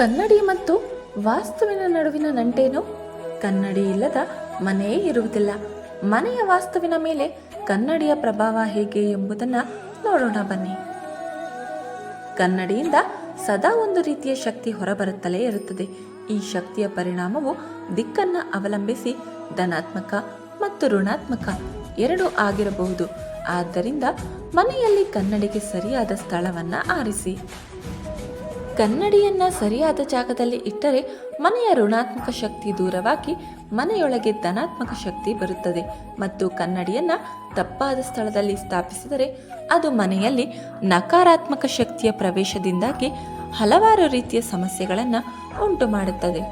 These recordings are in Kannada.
ಕನ್ನಡಿ ಮತ್ತು ವಾಸ್ತುವಿನ ನಡುವಿನ ನಂಟೇನು? ಕನ್ನಡಿ ಇಲ್ಲದ ಮನೆಯೇ ಇರುವುದಿಲ್ಲ. ಮನೆಯ ವಾಸ್ತುವಿನ ಮೇಲೆ ಕನ್ನಡಿಯ ಪ್ರಭಾವ ಹೇಗೆ ಎಂಬುದನ್ನು ನೋಡೋಣ ಬನ್ನಿ. ಕನ್ನಡಿಯಿಂದ ಸದಾ ಒಂದು ರೀತಿಯ ಶಕ್ತಿ ಹೊರಬರುತ್ತಲೇ ಇರುತ್ತದೆ. ಈ ಶಕ್ತಿಯ ಪರಿಣಾಮವು ದಿಕ್ಕನ್ನ ಅವಲಂಬಿಸಿ ಧನಾತ್ಮಕ ಮತ್ತು ಋಣಾತ್ಮಕ ಎರಡೂ ಆಗಿರಬಹುದು. ಆದ್ದರಿಂದ ಮನೆಯಲ್ಲಿ ಕನ್ನಡಿಗೆ ಸರಿಯಾದ ಸ್ಥಳವನ್ನ ಆರಿಸಿ. ಕನ್ನಡಿಯನ್ನ ಸರಿಯಾದ ಜಾಗದಲ್ಲಿ ಇಟ್ಟರೆ ಮನೆಯ ಋಣಾತ್ಮಕ ಶಕ್ತಿ ದೂರವಾಗಿ ಮನೆಯೊಳಗೆ ಧನಾತ್ಮಕ ಶಕ್ತಿ ಬರುತ್ತದೆ. ಮತ್ತು ಕನ್ನಡಿಯನ್ನ ತಪ್ಪಾದ ಸ್ಥಳದಲ್ಲಿ ಸ್ಥಾಪಿಸಿದರೆ ಅದು ಮನೆಯಲ್ಲಿ ನಕಾರಾತ್ಮಕ ಶಕ್ತಿಯ ಪ್ರವೇಶದಿಂದಾಗಿ ಹಲವಾರು ರೀತಿಯ ಸಮಸ್ಯೆಗಳನ್ನು ಉಂಟು ಮಾಡುತ್ತದೆ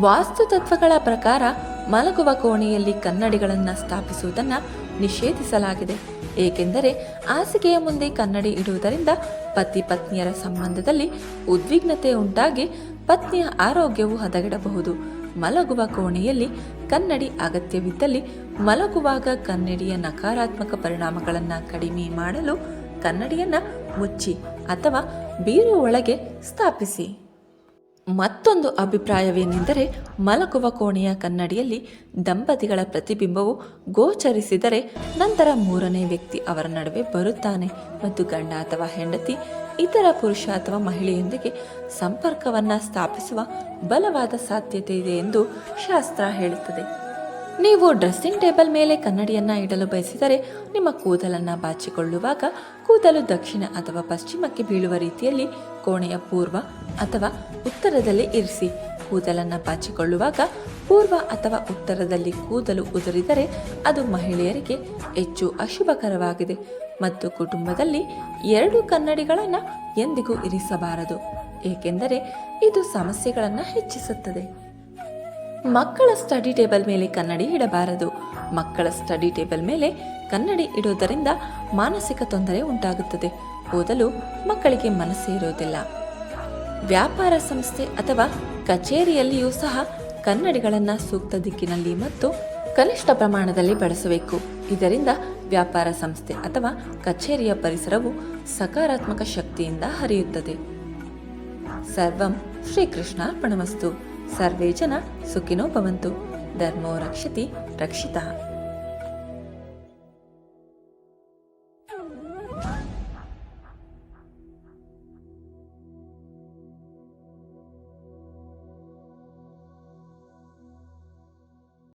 ವಾಸ್ತುತತ್ವಗಳ ಪ್ರಕಾರ ಮಲಗುವ ಕೋಣೆಯಲ್ಲಿ ಕನ್ನಡಿಗಳನ್ನು ಸ್ಥಾಪಿಸುವುದನ್ನು ನಿಷೇಧಿಸಲಾಗಿದೆ. ಏಕೆಂದರೆ ಹಾಸಿಗೆಯ ಮುಂದೆ ಕನ್ನಡಿ ಇಡುವುದರಿಂದ ಪತಿ ಪತ್ನಿಯರ ಸಂಬಂಧದಲ್ಲಿ ಉದ್ವಿಗ್ನತೆ ಉಂಟಾಗಿ ಪತ್ನಿಯ ಆರೋಗ್ಯವು ಹದಗೆಡಬಹುದು. ಮಲಗುವ ಕೋಣೆಯಲ್ಲಿ ಕನ್ನಡಿ ಅಗತ್ಯವಿದ್ದಲ್ಲಿ ಮಲಗುವಾಗ ಕನ್ನಡಿಯ ನಕಾರಾತ್ಮಕ ಪರಿಣಾಮಗಳನ್ನು ಕಡಿಮೆ ಮಾಡಲು ಕನ್ನಡಿಯನ್ನು ಮುಚ್ಚಿ ಅಥವಾ ಬೀರು ಒಳಗೆ ಸ್ಥಾಪಿಸಿ. ಮತ್ತೊಂದು ಅಭಿಪ್ರಾಯವೇನೆಂದರೆ ಮಲಗುವ ಕೋಣೆಯ ಕನ್ನಡಿಯಲ್ಲಿ ದಂಪತಿಗಳ ಪ್ರತಿಬಿಂಬವು ಗೋಚರಿಸಿದರೆ ನಂತರ ಮೂರನೇ ವ್ಯಕ್ತಿ ಅವರ ನಡುವೆ ಬರುತ್ತಾನೆ. ಮತ್ತು ಗಂಡ ಅಥವಾ ಹೆಂಡತಿ, ಇತರ ಪುರುಷ ಅಥವಾ ಮಹಿಳೆಯೊಂದಿಗೆ ಸಂಪರ್ಕವನ್ನು ಸ್ಥಾಪಿಸುವ ಬಲವಾದ ಸಾಧ್ಯತೆ ಇದೆ ಎಂದು ಶಾಸ್ತ್ರ ಹೇಳುತ್ತದೆ. ನೀವು ಡ್ರೆಸ್ಸಿಂಗ್ ಟೇಬಲ್ ಮೇಲೆ ಕನ್ನಡಿಯನ್ನು ಇಡಲು ಬಯಸಿದರೆ ನಿಮ್ಮ ಕೂದಲನ್ನು ಬಾಚಿಕೊಳ್ಳುವಾಗ ಕೂದಲು ದಕ್ಷಿಣ ಅಥವಾ ಪಶ್ಚಿಮಕ್ಕೆ ಬೀಳುವ ರೀತಿಯಲ್ಲಿ ಕೋಣೆಯ ಪೂರ್ವ ಅಥವಾ ಉತ್ತರದಲ್ಲಿ ಇರಿಸಿ. ಕೂದಲನ್ನು ಬಾಚಿಕೊಳ್ಳುವಾಗ ಪೂರ್ವ ಅಥವಾ ಉತ್ತರದಲ್ಲಿ ಕೂದಲು ಉದುರಿದರೆ ಅದು ಮಹಿಳೆಯರಿಗೆ ಹೆಚ್ಚು ಅಶುಭಕರವಾಗಿದೆ ಮತ್ತು ಕುಟುಂಬದಲ್ಲಿ ಎರಡು ಕನ್ನಡಿಗಳನ್ನು ಎಂದಿಗೂ ಇರಿಸಬಾರದು, ಏಕೆಂದರೆ ಇದು ಸಮಸ್ಯೆಗಳನ್ನು ಹೆಚ್ಚಿಸುತ್ತದೆ. ಮಕ್ಕಳ ಸ್ಟಡಿ ಟೇಬಲ್ ಮೇಲೆ ಕನ್ನಡಿ ಇಡಬಾರದು. ಮಕ್ಕಳ ಸ್ಟಡಿ ಟೇಬಲ್ ಮೇಲೆ ಕನ್ನಡಿ ಇಡುವುದರಿಂದ ಮಾನಸಿಕ ತೊಂದರೆ ಉಂಟಾಗುತ್ತದೆ. ಓದಲು ಮಕ್ಕಳಿಗೆ ಮನಸ್ಸೇ ಇರುವುದಿಲ್ಲ. ವ್ಯಾಪಾರ ಸಂಸ್ಥೆ ಅಥವಾ ಕಚೇರಿಯಲ್ಲಿಯೂ ಸಹ ಕನ್ನಡಿಗಳನ್ನು ಸೂಕ್ತ ದಿಕ್ಕಿನಲ್ಲಿ ಮತ್ತು ಕನಿಷ್ಠ ಪ್ರಮಾಣದಲ್ಲಿ ಬಳಸಬೇಕು. ಇದರಿಂದ ವ್ಯಾಪಾರ ಸಂಸ್ಥೆ ಅಥವಾ ಕಚೇರಿಯ ಪರಿಸರವು ಸಕಾರಾತ್ಮಕ ಶಕ್ತಿಯಿಂದ ಹರಿಯುತ್ತದೆ. ಸರ್ವಂ ಶ್ರೀಕೃಷ್ಣಾರ್ಪಣಮಸ್ತು. సర్వేజన సుఖినో భవంతు. ధర్మో రక్షతి రక్షిత.